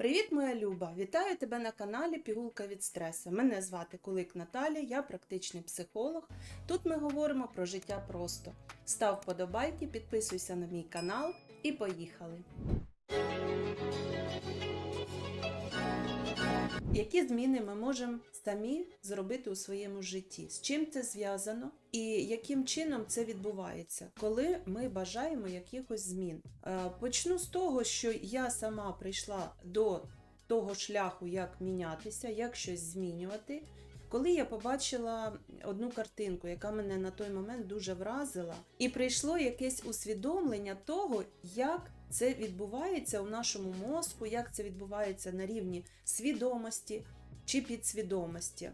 Привіт, моя Люба! Вітаю тебе на каналі Пігулка від стресу. Мене звати Кулик Наталя, я практичний психолог. Тут ми говоримо про життя просто. Став вподобайки, підписуйся на мій канал і поїхали. Які зміни ми можемо самі зробити у своєму житті? З чим це зв'язано і яким чином це відбувається, коли ми бажаємо якихось змін? Е, Почну з того, що я сама прийшла до того шляху, як мінятися, як щось змінювати. Коли я побачила одну картинку, яка мене на той момент дуже вразила, і прийшло якесь усвідомлення того, як це відбувається у нашому мозку, як це відбувається на рівні свідомості чи підсвідомості.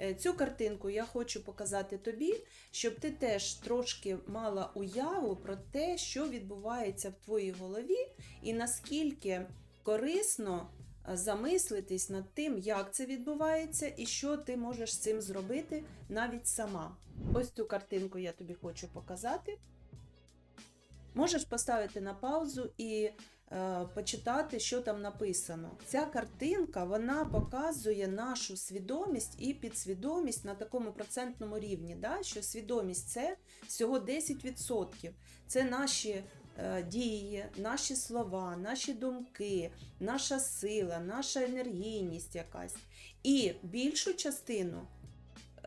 Е, Цю картинку я хочу показати тобі, щоб ти теж трошки мала уяву про те, що відбувається в твоїй голові, і наскільки корисно е, замислитись над тим, як це відбувається, і що ти можеш з цим зробити навіть сама. Ось цю картинку я тобі хочу показати. Можеш поставити на паузу і е, почитати, що там написано. Ця картинка вона показує нашу свідомість і підсвідомість на такому процентному рівні. Да? Що свідомість це всього 10%. Це наші е, дії, наші слова, наші думки, наша сила, наша енергійність якась. І більшу частину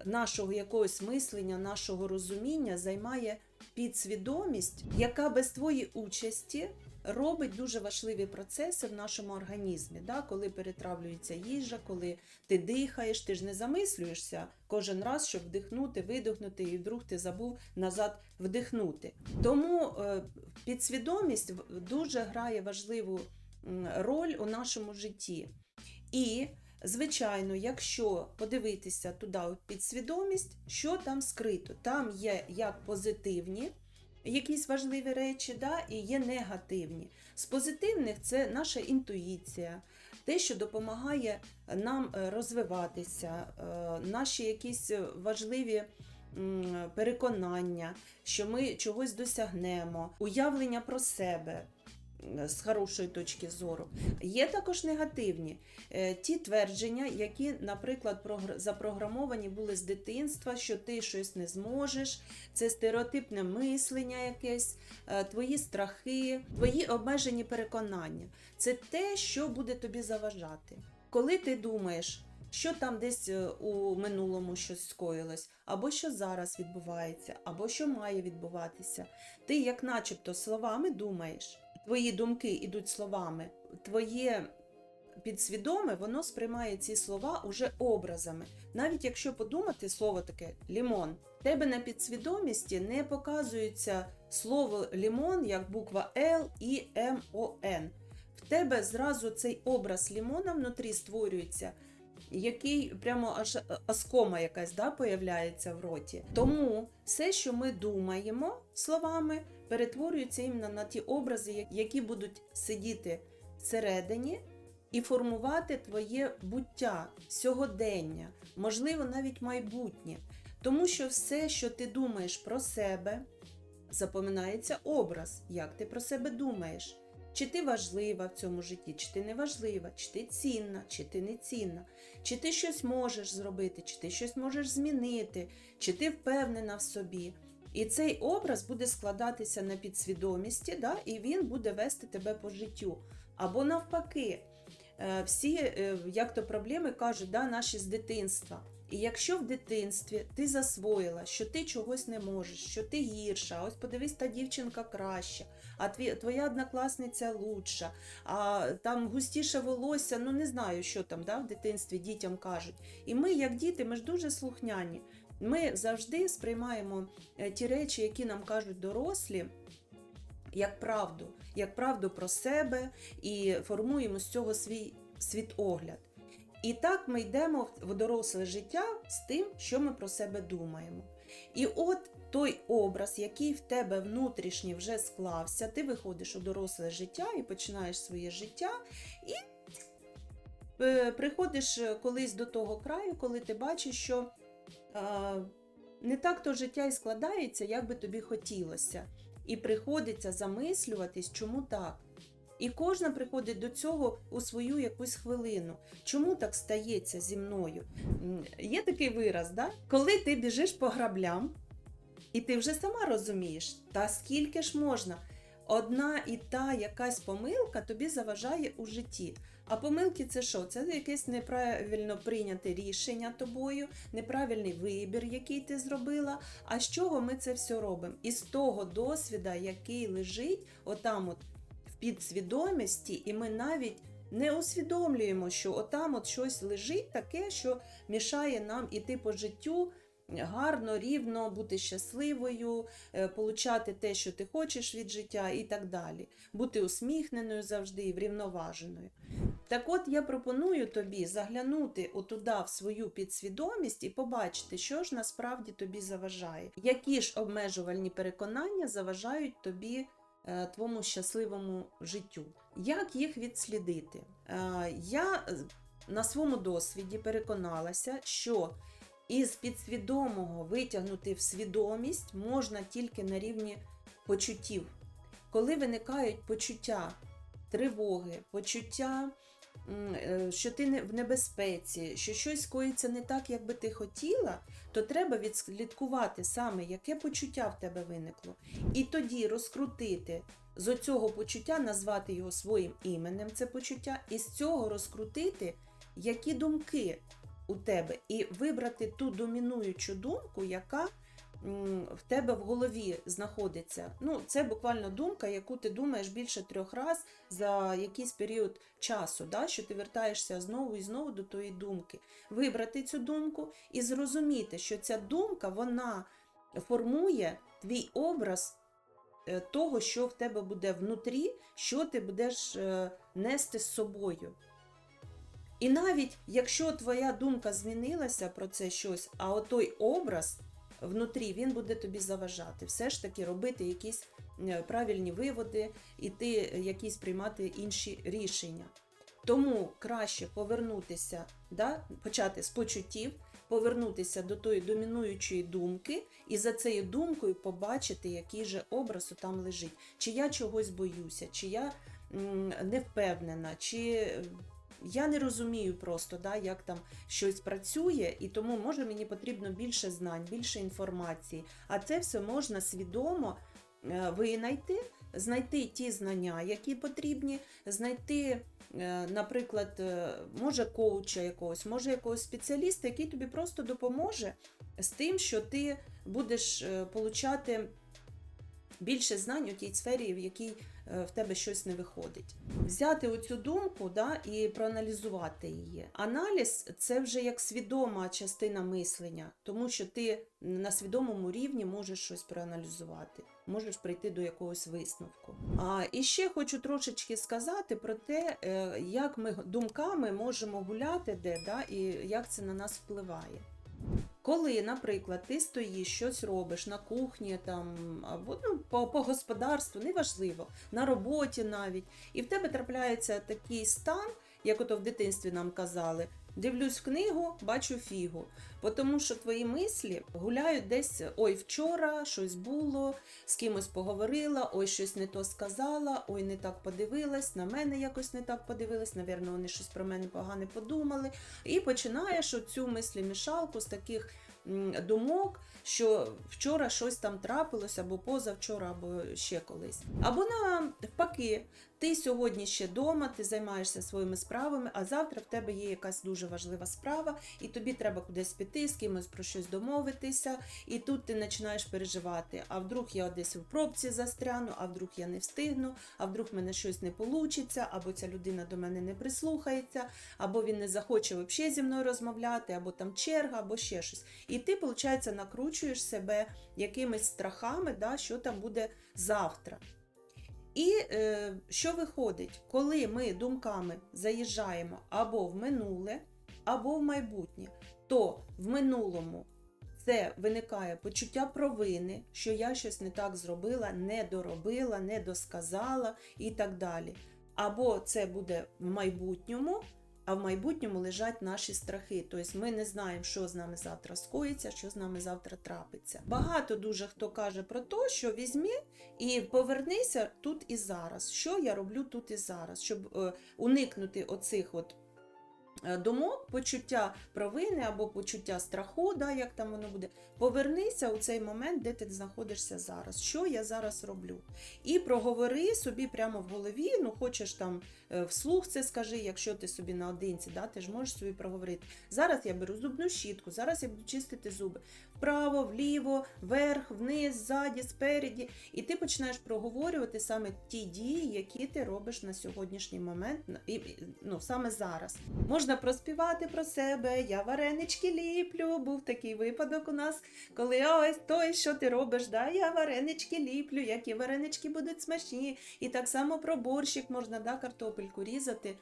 нашого якогось мислення, нашого розуміння займає підсвідомість, яка без твоєї участі робить дуже важливі процеси в нашому організмі. Да? Коли перетравлюється їжа, коли ти дихаєш, ти ж не замислюєшся кожен раз, щоб вдихнути, видихнути, і вдруг ти забув назад вдихнути. Тому е, підсвідомість дуже грає важливу роль у нашому житті. І Звичайно, якщо подивитися туди у підсвідомість, що там скрито? Там є як позитивні якісь важливі речі, да, і є негативні. З позитивних це наша інтуїція, те, що допомагає нам е, розвиватися, е, наші якісь важливі переконання, що ми чогось досягнемо, уявлення про себе. М, З хорошої точки зору. Є також негативні Е, ті твердження, які, наприклад, прогр- запрограмовані були з дитинства, що ти щось не зможеш, це стереотипне мислення якесь, е, твої страхи, твої обмежені переконання. Це те, що буде тобі заважати. Коли ти думаєш, що там десь е, у минулому щось скоїлось, або що зараз відбувається, або що має відбуватися, ти, як начебто, словами думаєш, твої думки йдуть словами, твоє підсвідоме, воно сприймає ці слова уже образами. Навіть якщо подумати слово таке лімон, тебе на підсвідомісті не показується слово лімон як буква Л і М О Н. В тебе зразу цей образ лімона внутрі створюється. Який прямо аж оскома якась да, появляється в роті. Тому все, що ми думаємо словами, перетворюється іменно на ті образи, які будуть сидіти всередині і формувати твоє буття, сьогодення, можливо, навіть майбутнє. Тому що все, що ти думаєш про себе, запоминається образ, як ти про себе думаєш. Чи ти важлива в цьому житті, чи ти не важлива, чи ти цінна, чи ти не цінна, чи ти щось можеш зробити, чи ти щось можеш змінити, чи ти впевнена в собі. І цей образ буде складатися на підсвідомісті, да, і він буде вести тебе по життю. Або навпаки, всі е, як то проблеми кажуть, да, наші з дитинства. І якщо в дитинстві ти засвоїла, що ти чогось не можеш, що ти гірша, ось подивись, та дівчинка краща, а твоя однокласниця лучша, а там густіше волосся, ну не знаю, що там да, в дитинстві дітям кажуть. І ми, як діти, ми ж дуже слухняні. Ми завжди сприймаємо е, ті речі, які нам кажуть дорослі, як правду, як правду про себе і формуємо з цього свій світогляд. І так ми йдемо в- доросле життя з тим, що ми про себе думаємо. І от той образ, який в тебе внутрішній вже склався, ти виходиш у доросле життя і починаєш своє життя, і е, приходиш е, колись до того краю, коли ти бачиш, що е, не так то життя і складається, як би тобі хотілося. І приходиться замислюватись, чому так. І кожна приходить до цього у свою якусь хвилину. Чому так стається зі мною? Є такий вираз, да? коли ти біжиш по граблям, і ти вже сама розумієш, та скільки ж можна. Одна і та якась помилка тобі заважає у житті. А помилки це що? Це якесь неправильно прийняте рішення тобою, неправильний вибір, який ти зробила. А з чого ми це все робимо? Із того досвіда, який лежить отам от в підсвідомості, і ми навіть не усвідомлюємо, що отам от щось лежить таке, що мішає нам іти по життю гарно, рівно, бути щасливою, е, получати те, що ти хочеш від життя, і так далі. Бути усміхненою завжди і врівноваженою. Так от я пропоную тобі заглянути отуда в свою підсвідомість і побачити, що ж насправді тобі заважає, які ж обмежувальні переконання заважають тобі е, твому щасливому життю. Як їх відслідити? Е, Я на своєму досвіді переконалася, що із підсвідомого витягнути в свідомість можна тільки на рівні почуттів. Коли виникають почуття тривоги, почуття, е, що ти в небезпеці, що щось коїться не так, як би ти хотіла, то треба відслідкувати саме, яке почуття в тебе виникло. І тоді розкрутити з оцього почуття, назвати його своїм іменем, це почуття, і з цього розкрутити, які думки у тебе, і вибрати ту домінуючу думку, яка в тебе в голові знаходиться. Ну, це буквально думка, яку ти думаєш більше трьох разів за якийсь період часу, да, що ти вертаєшся знову і знову до тої думки. Вибрати цю думку і зрозуміти, що ця думка вона формує твій образ е, того, що в тебе буде внутрі, що ти будеш е, нести з собою. І навіть якщо твоя думка змінилася про це щось, а отой образ внутрі він буде тобі заважати. Все ж таки робити якісь е, правильні виводи, іти якісь приймати інші рішення. Тому краще повернутися, да, почати з почуттів, повернутися до тої домінуючої думки і за цією думкою побачити, який же образ там лежить. Чи я чогось боюся, чи я не впевнена, чи е, я не розумію просто, да, як там щось працює, і тому може мені потрібно більше знань, більше інформації. А це все можна свідомо е, винайти, знайти ті знання, які потрібні, знайти, е, наприклад, е, може коуча якогось, може якогось спеціаліста, який тобі просто допоможе з тим, що ти будеш получати більше знань у тій сфері, в якій в тебе щось не виходить. Взяти оцю думку да, і проаналізувати її. Аналіз це вже як свідома частина мислення, тому що ти на свідомому рівні можеш щось проаналізувати, можеш прийти до якогось висновку. А і ще хочу трошечки сказати про те, е, як ми думками можемо гуляти, де да, і як це на нас впливає. Коли, наприклад, ти стоїш, щось робиш на кухні там, або ну, по, по господарству, неважливо, на роботі навіть, і в тебе трапляється такий стан, як ото в дитинстві нам казали, дивлюсь в книгу, бачу фігу. Тому що твої мислі гуляють десь ой, вчора щось було, з кимось поговорила, ой, щось не то сказала, ой, не так подивилась, на мене якось не так подивилась, навірно, вони щось про мене погане подумали. І починаєш оцю мислі-мішалку з таких думок, що вчора щось там трапилось, або позавчора, або ще колись. Або навпаки, ти сьогодні ще вдома, ти займаєшся своїми справами, а завтра в тебе є якась дуже важлива справа, і тобі треба кудись піти, з кимось про щось домовитися, і тут ти починаєш переживати. А вдруг я десь в пробці застряну, а вдруг я не встигну, а вдруг в мене щось не вийде, або ця людина до мене не прислухається, або він не захоче взагалі зі мною розмовляти, або там черга, або ще щось. І ти, виходить, накручуєш себе якимись страхами, да, що там буде завтра. І е, що виходить, коли ми думками заїжджаємо або в минуле, або в майбутнє, то в минулому це виникає почуття провини, що я щось не так зробила, не доробила, не досказала і так далі. Або це буде в майбутньому, а в майбутньому лежать наші страхи. Тобто ми не знаємо, що з нами завтра скоїться, що з нами завтра трапиться. Багато дуже хто каже про те, що візьми і повернися тут і зараз. Що я роблю тут і зараз, щоб е, уникнути оцих от. Е, Думок, почуття провини або почуття страху, да, як там воно буде. Повернися у цей момент, де ти знаходишся зараз. Що я зараз роблю? І проговори собі прямо в голові. Ну, хочеш там е, вслух це скажи, якщо ти собі наодинці, да, ти ж можеш собі проговорити. Зараз я беру зубну щітку, зараз я буду чистити зуби. Вправо, вліво, вверх, вниз, ззаді, спереді. І ти починаєш проговорювати саме ті дії, які ти робиш на сьогоднішній момент, ну, саме зараз. Можна проспівати про себе, я варенички ліплю. Був такий випадок у нас, коли ось той, що ти робиш, да, я варенички ліплю, які варенички будуть смачні. І так само про борщик можна да, картопельку різати,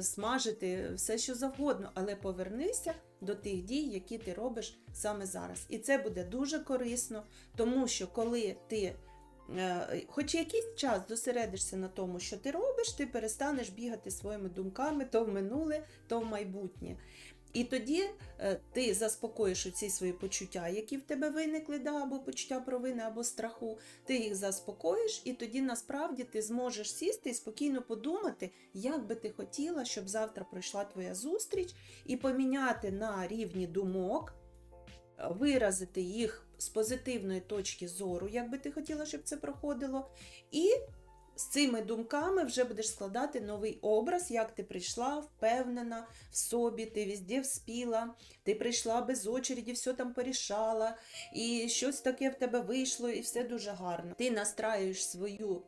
смажити, все що завгодно, але повернися до тих дій, які ти робиш саме зараз. І це буде дуже корисно, тому що коли ти. е, Хоч якийсь час зосередишся на тому, що ти робиш, ти перестанеш бігати своїми думками то в минуле, то в майбутнє. І тоді е, ти заспокоїш ці свої почуття, які в тебе виникли, да, або почуття провини, або страху, ти їх заспокоїш, і тоді насправді ти зможеш сісти і спокійно подумати, як би ти хотіла, щоб завтра пройшла твоя зустріч, і поміняти на рівні думок, виразити їх з позитивної точки зору, як би ти хотіла, щоб це проходило. І з цими думками вже будеш складати новий образ, як ти прийшла впевнена в собі, ти везде вспіла, ти прийшла без очереді, все там порішала, і щось таке в тебе вийшло, і все дуже гарно. Ти настраюєш свою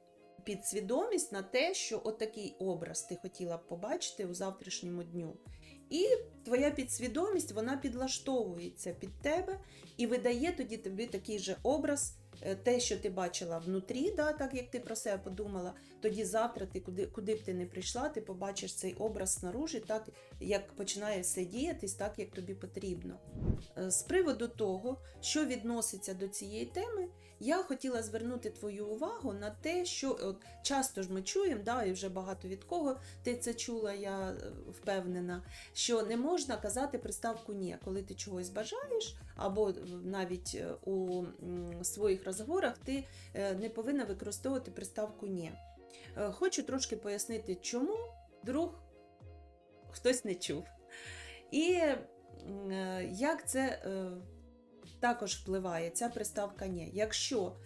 підсвідомість на те, що отакий образ ти хотіла б побачити у завтрашньому дню. І твоя підсвідомість вона підлаштовується під тебе і видає тоді тобі такий же образ, те, що ти бачила внутрі, да, так як ти про себе подумала, тоді завтра ти куди, куди б ти не прийшла, ти побачиш цей образ снаружи, так як починає все діятись, так як тобі потрібно. Е, З приводу того, що відноситься до цієї теми, я хотіла звернути твою увагу на те, що от, часто ж ми чуємо, да, і вже багато від кого ти це чула, я е, впевнена, що не можна казати приставку ні, коли ти чогось бажаєш, або навіть е, у своїх розговорах ти е, не повинна використовувати приставку ні. Е, Хочу трошки пояснити, чому друг хтось не чув. І е, як це е, також впливає, ця приставка ні. Якщо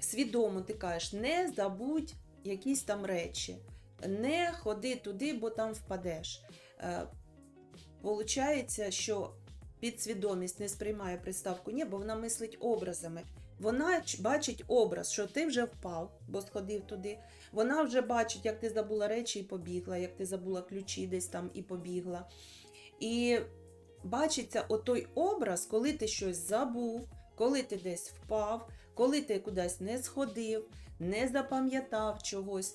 свідомо ти кажеш, не забудь якісь там речі, не ходи туди, бо там впадеш. Е, Получається, що підсвідомість не сприймає приставку ні, бо вона мислить образами. Вона бачить образ, що ти вже впав, бо сходив туди. Вона вже бачить, як ти забула речі і побігла, як ти забула ключі десь там і побігла. І бачиться отой образ, коли ти щось забув, коли ти десь впав, коли ти кудись не сходив, не запам'ятав чогось.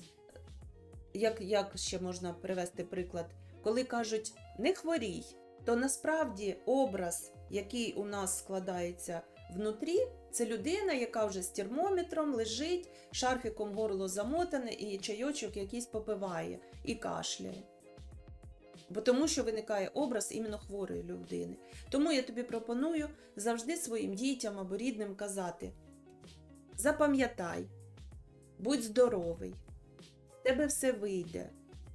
Як, як ще можна привести приклад? Коли кажуть не хворій, то насправді образ, який у нас складається внутрі, це людина, яка вже з термометром лежить, шарфіком горло замотане і чайочок якийсь попиває і кашляє. Бо тому, що виникає образ іменно хворої людини. Тому я тобі пропоную завжди своїм дітям або рідним казати: запам'ятай, будь здоровий, в тебе все вийде.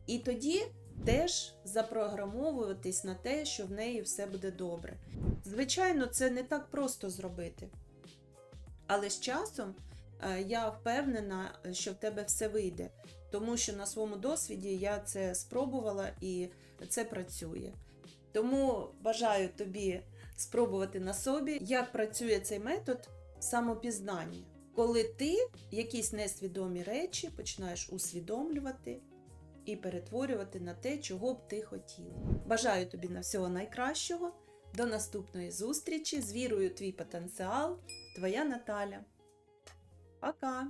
І тоді теж запрограмовуватись на те, що в неї все буде добре. Звичайно, це не так просто зробити. Але з часом е, я впевнена, що в тебе все вийде, тому що на своєму досвіді я це спробувала і це працює. Тому бажаю тобі спробувати на собі, як працює цей метод самопізнання, коли ти якісь несвідомі речі починаєш усвідомлювати і перетворювати на те, чого б ти хотіла. Бажаю тобі на всього найкращого. До наступної зустрічі з вірою твій потенціал, твоя Наталя. Пока!